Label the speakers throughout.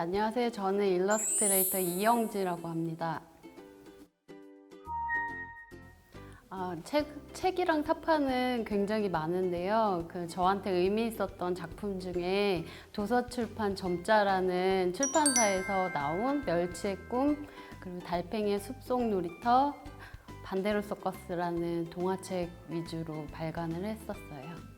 Speaker 1: 안녕하세요. 저는 일러스트레이터 이영지라고 합니다. 아, 책, 책이랑 타파는 굉장히 많은데요. 그 저한테 의미 있었던 작품 중에 도서출판 점자라는 출판사에서 나온 멸치의 꿈, 그리고 달팽이의 숲속 놀이터, 반대로 서커스라는 동화책 위주로 발간을 했었어요.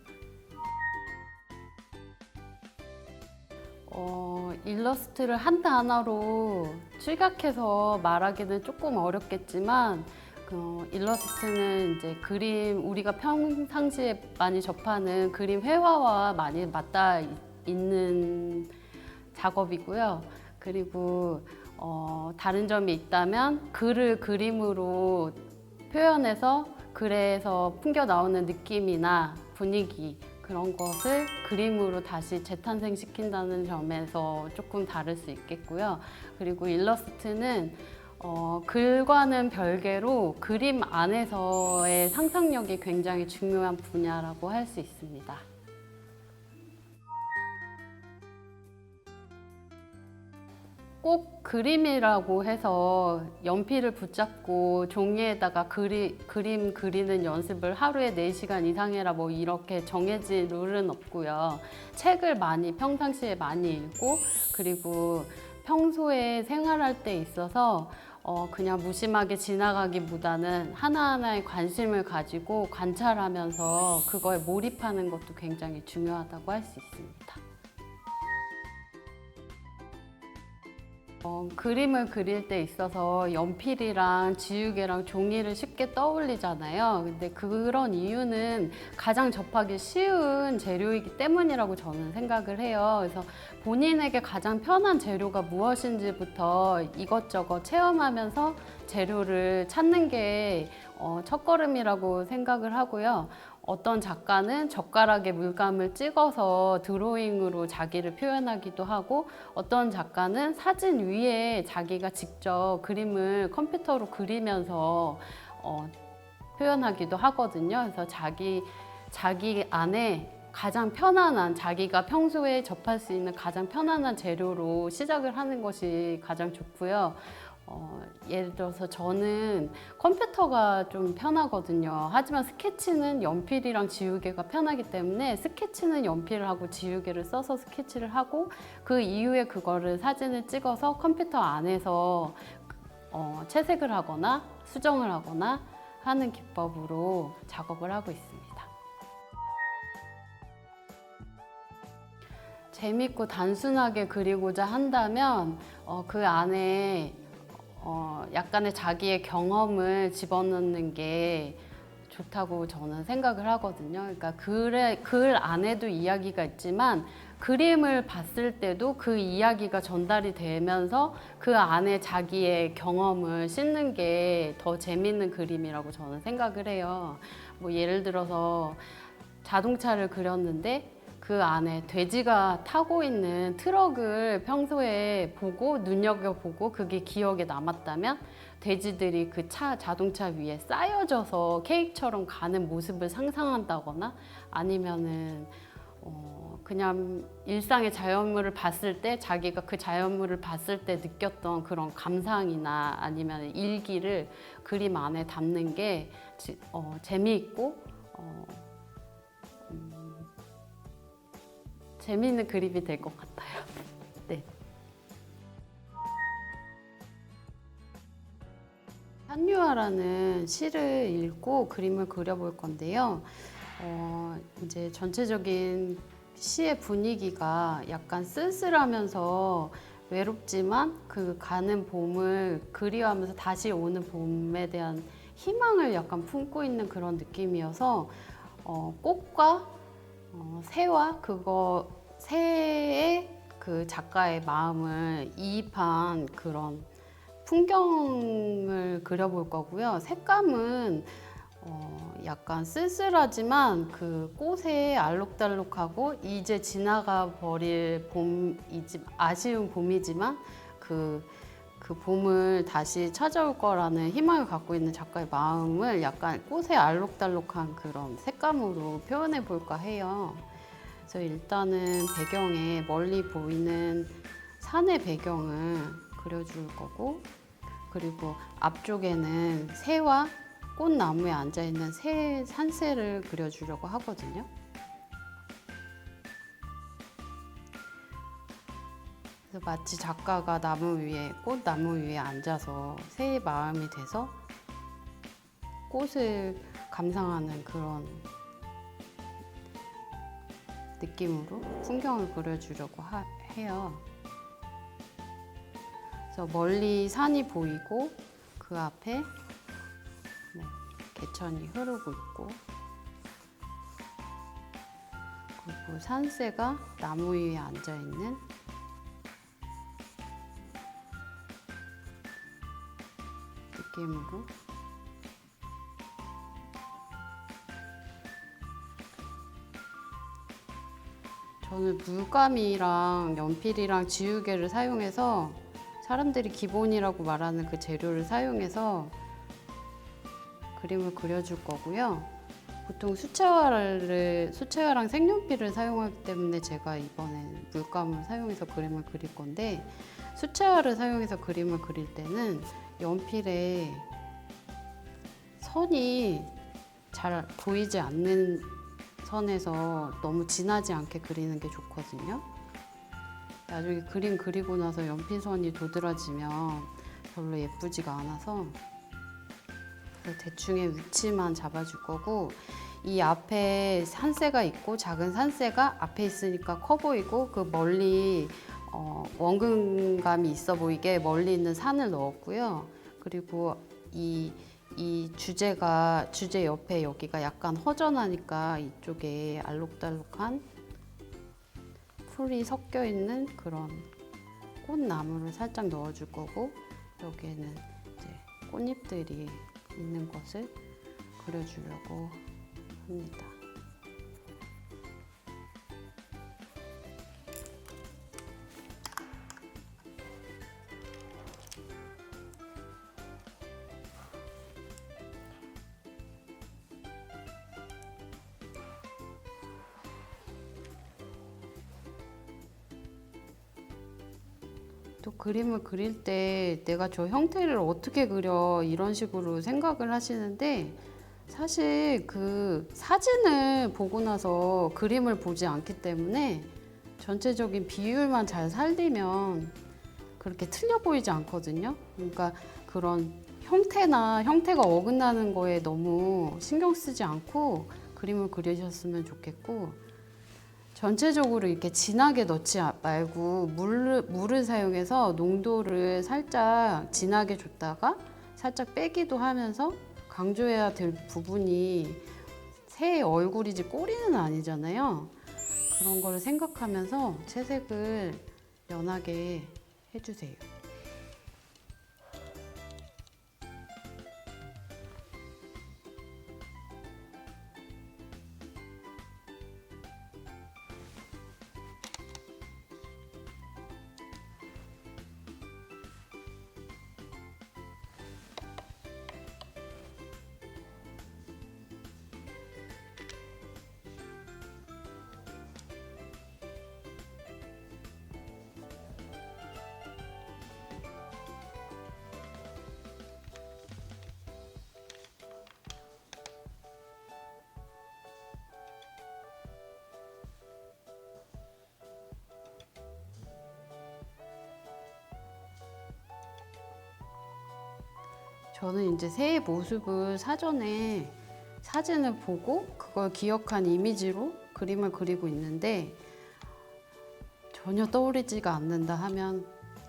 Speaker 1: 어, 일러스트를 한 단어로 출각해서 말하기는 조금 어렵겠지만 그 일러스트는 이제 그림 우리가 평상시에 많이 접하는 그림 회화와 많이 맞닿아 있- 있는 작업이고요. 그리고 어, 다른 점이 있다면 글을 그림으로 표현해서 글에서 풍겨 나오는 느낌이나 분위기 그런 것을 그림으로 다시 재탄생시킨다는 점에서 조금 다를 수 있겠고요. 그리고 일러스트는 어, 글과는 별개로 그림 안에서의 상상력이 굉장히 중요한 분야라고 할 수 있습니다. 꼭 그림이라고 해서 연필을 붙잡고 종이에다가 그리, 그림 그리는 연습을 하루에 4시간 이상 해라 뭐 이렇게 정해진 룰은 없고요. 책을 많이 평상시에 많이 읽고 그리고 평소에 생활할 때 있어서 어, 그냥 무심하게 지나가기보다는 하나하나에 관심을 가지고 관찰하면서 그거에 몰입하는 것도 굉장히 중요하다고 할 수 있습니다. 어, 그림을 그릴 때 있어서 연필이랑 지우개랑 종이를 쉽게 떠올리잖아요. 근데 그런 이유는 가장 접하기 쉬운 재료이기 때문이라고 저는 생각을 해요. 그래서 본인에게 가장 편한 재료가 무엇인지부터 이것저것 체험하면서 재료를 찾는 게 어, 첫걸음이라고 생각을 하고요. 어떤 작가는 젓가락에 물감을 찍어서 드로잉으로 자기를 표현하기도 하고 어떤 작가는 사진 위에 자기가 직접 그림을 컴퓨터로 그리면서 어, 표현하기도 하거든요. 그래서 자기 자기 안에 가장 편안한 자기가 평소에 접할 수 있는 가장 편안한 재료로 시작을 하는 것이 가장 좋고요. 어, 예를 들어서 저는 컴퓨터가 좀 편하거든요. 하지만 스케치는 연필이랑 지우개가 편하기 때문에 스케치는 연필을 하고 지우개를 써서 스케치를 하고 그 이후에 그거를 사진을 찍어서 컴퓨터 안에서 어, 채색을 하거나 수정을 하거나 하는 기법으로 작업을 하고 있습니다. 재밌고 단순하게 그리고자 한다면 어, 그 안에 어, 약간의 자기의 경험을 집어넣는 게 좋다고 저는 생각을 하거든요. 그러니까 글에, 글 안에도 이야기가 있지만 그림을 봤을 때도 그 이야기가 전달이 되면서 그 안에 자기의 경험을 싣는 게 더 재밌는 그림이라고 저는 생각을 해요. 뭐 예를 들어서 자동차를 그렸는데 그 안에 돼지가 타고 있는 트럭을 평소에 보고 눈여겨보고 그게 기억에 남았다면 돼지들이 그 차 자동차 위에 쌓여져서 케이크처럼 가는 모습을 상상한다거나 아니면은 어, 그냥 일상의 자연물을 봤을 때 자기가 그 자연물을 봤을 때 느꼈던 그런 감상이나 아니면 일기를 그림 안에 담는 게 지- 어, 재미있고 어, 음, 재미있는 그림이 될 것 같아요. 네. 한유아라는 시를 읽고 그림을 그려볼 건데요. 어, 이제 전체적인 시의 분위기가 약간 쓸쓸하면서 외롭지만 그 가는 봄을 그리워하면서 다시 오는 봄에 대한 희망을 약간 품고 있는 그런 느낌이어서 어, 꽃과 어, 새와 그거 새의 그 작가의 마음을 이입한 그런 풍경을 그려볼 거고요. 색감은 어, 약간 쓸쓸하지만 그 꽃에 알록달록하고 이제 지나가 버릴 봄이지 아쉬운 봄이지만 그, 그 봄을 다시 찾아올 거라는 희망을 갖고 있는 작가의 마음을 약간 꽃에 알록달록한 그런 색감으로 표현해 볼까 해요. 그래서 일단은 배경에 멀리 보이는 산의 배경을 그려줄 거고 그리고 앞쪽에는 새와 꽃나무에 앉아 있는 새 산새를 그려주려고 하거든요. 그래서 마치 작가가 나무 위에 꽃나무 위에 앉아서 새의 마음이 돼서 꽃을 감상하는 그런 느낌으로 풍경을 그려주려고 하- 해요. 그래서 멀리 산이 보이고 그 앞에 뭐 개천이 흐르고 있고 그리고 산새가 나무 위에 앉아 있는 느낌으로 저는 물감이랑 연필이랑 지우개를 사용해서 사람들이 기본이라고 말하는 그 재료를 사용해서 그림을 그려줄 거고요. 보통 수채화를 수채화랑 색연필을 사용하기 때문에 제가 이번엔 물감을 사용해서 그림을 그릴 건데 수채화를 사용해서 그림을 그릴 때는 연필에 선이 잘 보이지 않는 선에서 너무 진하지 않게 그리는 게 좋거든요. 나중에 그림 그리고 나서 연필선이 도드라지면 별로 예쁘지가 않아서 대충의 위치만 잡아줄 거고 이 앞에 산새가 있고 작은 산새가 앞에 있으니까 커 보이고 그 멀리 어, 원근감이 있어 보이게 멀리 있는 산을 넣었고요. 그리고 이, 이 주제가 주제 옆에 여기가 약간 허전하니까 이쪽에 알록달록한 풀이 섞여 있는 그런 꽃나무를 살짝 넣어줄 거고 여기에는 이제 꽃잎들이 있는 것을 그려주려고 합니다. 그림을 그릴 때 내가 저 형태를 어떻게 그려 이런 식으로 생각을 하시는데 사실 그 사진을 보고 나서 그림을 보지 않기 때문에 전체적인 비율만 잘 살리면 그렇게 틀려 보이지 않거든요. 그러니까 그런 형태나 형태가 어긋나는 거에 너무 신경 쓰지 않고 그림을 그리셨으면 좋겠고 전체적으로 이렇게 진하게 넣지 아- 말고 물을, 물을 사용해서 농도를 살짝 진하게 줬다가 살짝 빼기도 하면서 강조해야 될 부분이 새의 얼굴이지 꼬리는 아니잖아요. 그런 거를 생각하면서 채색을 연하게 해주세요. 저는 이제 새의 모습을 사전에 사진을 보고 그걸 기억한 이미지로 그림을 그리고 있는데 전혀 떠오르지가 않는다 하면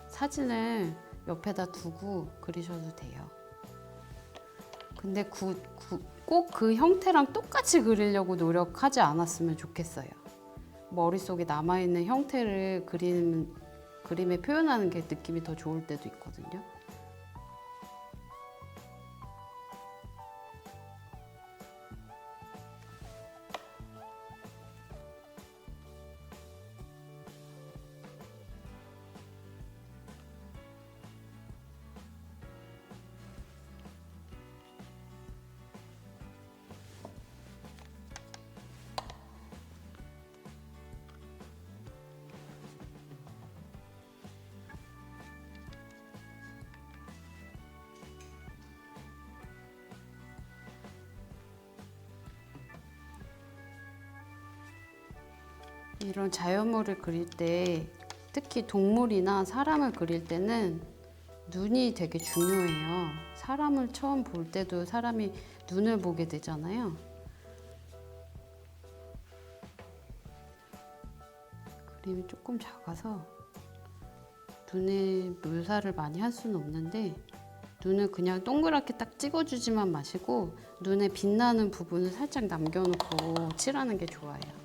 Speaker 1: 사진을 옆에다 두고 그리셔도 돼요. 근데 꼭 그 형태랑 똑같이 그리려고 노력하지 않았으면 좋겠어요. 머릿속에 남아있는 형태를 그림, 그림에 표현하는 게 느낌이 더 좋을 때도 있거든요. 이런 자연물을 그릴 때 특히 동물이나 사람을 그릴 때는 눈이 되게 중요해요. 사람을 처음 볼 때도 사람이 눈을 보게 되잖아요. 그림이 조금 작아서 눈에 묘사를 많이 할 수는 없는데 눈을 그냥 동그랗게 딱 찍어주지만 마시고 눈에 빛나는 부분을 살짝 남겨놓고 칠하는 게 좋아요.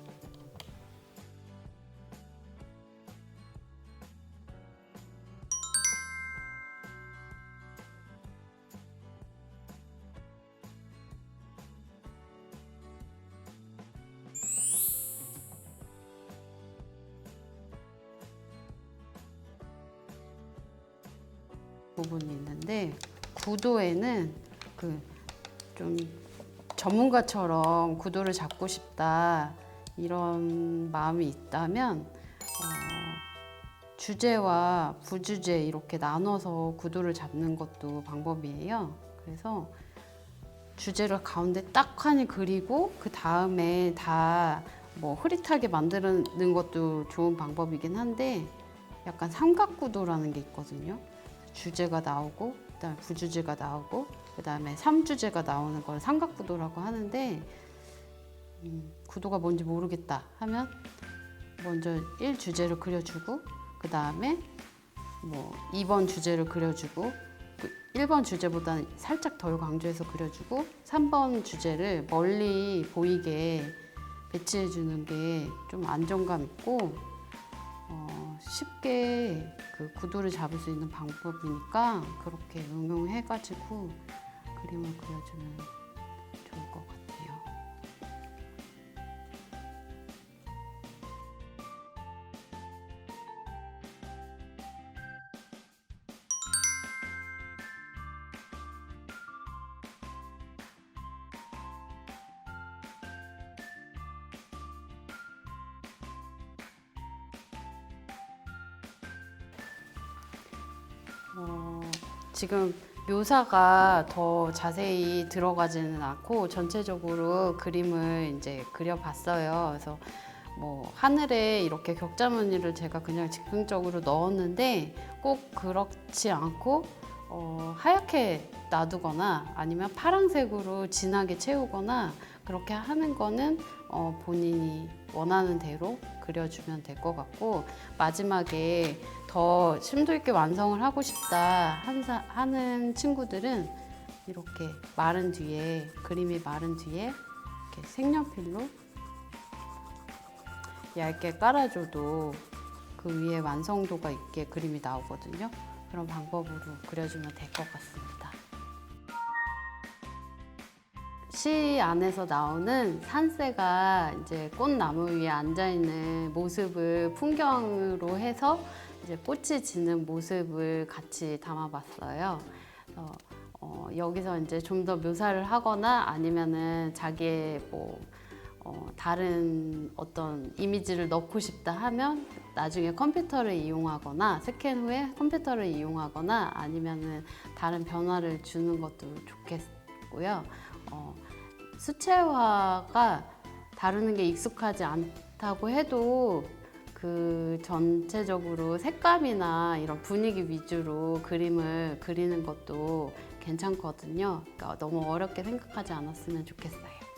Speaker 1: 부분이 있는데 구도에는 그 좀 전문가처럼 구도를 잡고 싶다 이런 마음이 있다면 어, 주제와 부주제 이렇게 나눠서 구도를 잡는 것도 방법이에요. 그래서 주제를 가운데 딱 하니 그리고 그 다음에 다 뭐 흐릿하게 만드는 것도 좋은 방법이긴 한데 약간 삼각구도라는 게 있거든요. 주제가 나오고 그다음에 부주제가 나오고 그다음에 삼주제가 나오는 걸 삼각구도라고 하는데 음, 구도가 뭔지 모르겠다 하면 먼저 1주제를 그려주고 그 다음에 뭐 2번 주제를 그려주고 그 1번 주제보다는 살짝 덜 강조해서 그려주고 3번 주제를 멀리 보이게 배치해 주는 게 좀 안정감 있고 어, 쉽게 그 구도를 잡을 수 있는 방법이니까 그렇게 응용해가지고 그림을 그려주면 좋을 것 같아요. 어, 지금 묘사가 더 자세히 들어가지는 않고 전체적으로 그림을 이제 그려봤어요. 그래서 뭐 하늘에 이렇게 격자 무늬를 제가 그냥 즉흥적으로 넣었는데 꼭 그렇지 않고 어, 하얗게 놔두거나 아니면 파란색으로 진하게 채우거나 그렇게 하는 거는 어, 본인이 원하는 대로 그려주면 될 것 같고 마지막에 더 심도 있게 완성을 하고 싶다 하는 친구들은 이렇게 마른 뒤에 그림이 마른 뒤에 이렇게 색연필로 얇게 깔아줘도 그 위에 완성도가 있게 그림이 나오거든요. 그런 방법으로 그려주면 될 것 같습니다. 시 안에서 나오는 산새가 이제 꽃나무 위에 앉아 있는 모습을 풍경으로 해서 이제 꽃이 지는 모습을 같이 담아봤어요. 그래서 어, 여기서 이제 좀 더 묘사를 하거나 아니면은 자기의 뭐 어, 다른 어떤 이미지를 넣고 싶다 하면 나중에 컴퓨터를 이용하거나 스캔 후에 컴퓨터를 이용하거나 아니면은 다른 변화를 주는 것도 좋겠고요. 어, 수채화가 다루는 게 익숙하지 않다고 해도 그 전체적으로 색감이나 이런 분위기 위주로 그림을 그리는 것도 괜찮거든요. 그러니까 너무 어렵게 생각하지 않았으면 좋겠어요.